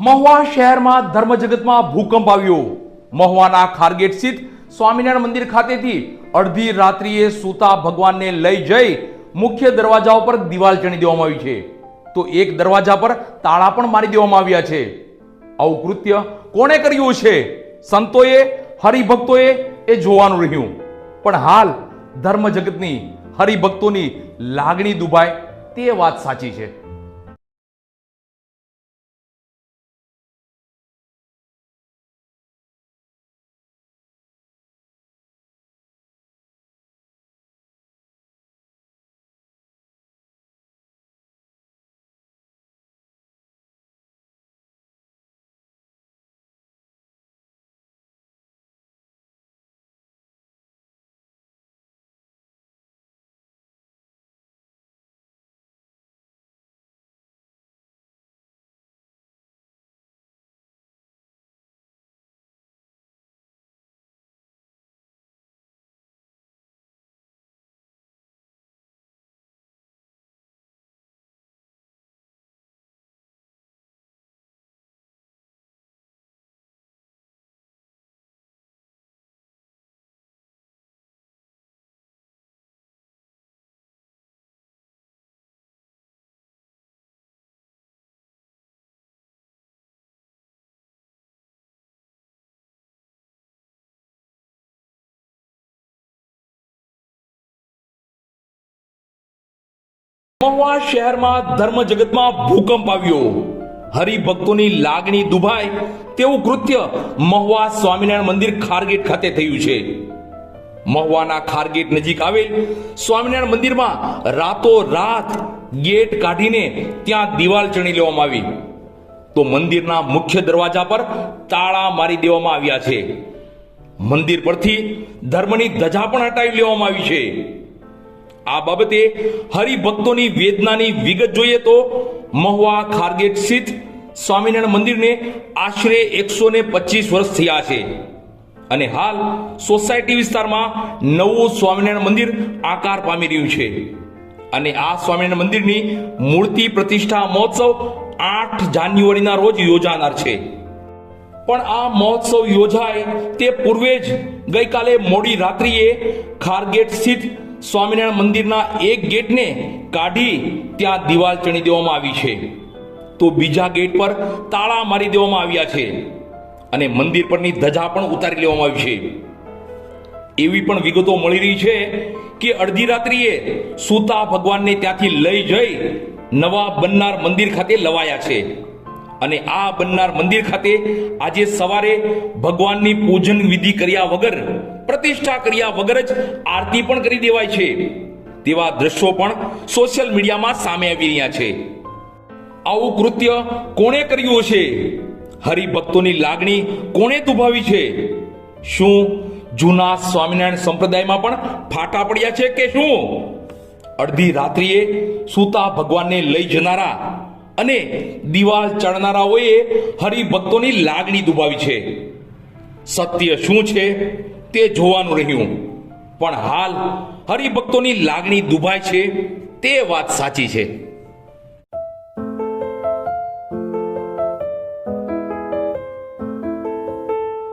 મહુવા શહેરમાં ધર્મજગતમાં ભૂકંપ આવ્યો. મહુવાના ખારગેટ સ્થિત સ્વામિનારાયણ મંદિર ખાતેથી અડધી રાત્રિએ સૂતા ભગવાનને લઈ જઈ મુખ્ય દરવાજા ઉપર દિવાલ ચણી દેવામાં આવી છે. તો એક દરવાજા પર તાળા પણ મારી દેવામાં આવ્યા છે. આવું કૃત્ય કોણે કર્યું છે? સંતોએ, હરિભક્તોએ એ જોવાનું રહ્યું. પણ હાલ ધર્મ જગતની હરિભક્તોની લાગણી દુભાય તે વાત સાચી છે. મહુવા શહેરમાં ધર્મ જગતમાં ભૂકંપ આવ્યો. હરિભક્તોની લાગણી દુભાય તેવું કૃત્ય મહુવા સ્વામિનારાયણ મંદિર ખારગેટ ખાતે થયું છે. મહુવાના ખારગેટ નજીક આવેલ સ્વામિનારાયણ મંદિરમાં રાતો રાત ગેટ કાઢીને ત્યાં દિવાલ ચણી લેવામાં આવી. તો મંદિરના મુખ્ય દરવાજા પર તાળા મારી દેવામાં આવ્યા છે. મંદિર પરથી ધર્મની ધજા પણ હટાવી લેવામાં આવી છે. આ બાબતે હરિભક્તોની વેદનાની વિગત જોઈએ તો મહુવા ખારગેટ સ્થિત સ્વામિનારાયણ મંદિરને આશરે એકસો ને પચીસ વર્ષ થયા છે. અને હાલ સોસાયટી વિસ્તારમાં નવું સ્વામિનારાયણ મંદિર આકાર પામી રહ્યું છે. અને આ સ્વામિનારાયણ મંદિરની મૂર્તિ પ્રતિષ્ઠા મહોત્સવ આઠ જાન્યુઆરીના રોજ યોજાનાર છે. પણ આ મહોત્સવ યોજાય તે પૂર્વે જ ગઈકાલે મોડી રાત્રિએ ખારગેટ સ્થિત સ્વામિનારાયણ મંદિરના એક ગેટને કાઢી ત્યાં દિવાલ ચણી દેવામાં આવી છે. તો બીજા ગેટ પર તાળા મારી દેવામાં આવ્યા છે અને મંદિર પરની ધજા પણ ઉતારી લેવામાં આવી છે. એવી પણ વિગતો મળી રહી છે કે અડધી રાત્રિએ સૂતા ભગવાનને ત્યાંથી લઈ જઈ નવા બનનાર મંદિર ખાતે લવાયા છે. અને આ બનનાર મંદિર ખાતે આજે સવારે ભગવાનની પૂજન વિધિ કર્યા વગર પ્રતિષ્ઠા કર્યા વગર જ આરતી પણ કરી દેવાય છે. તેવા દ્રશ્યો પણ સોશિયલ મીડિયામાં સામે આવી રહ્યા છે. આવું કૃત્ય કોણે કર્યું છે હરિભક્તોની લાગણી કોણે દુભાવી છે? શું જૂના સ્વામિનારાયણ સંપ્રદાયમાં પણ ફાટા પડ્યા છે કે શું? અડધી રાત્રિએ સૂતા ભગવાનને લઈ જનારા અને દિવાલ ચડનારાઓએ હરિભક્તોની લાગણી દુભાવી છે. સત્ય શું છે? તે જોવાનું રહ્યું. પણ હાલ હરિભક્તોની લાગણી દુભાય છે. તે વાત સાચી છે.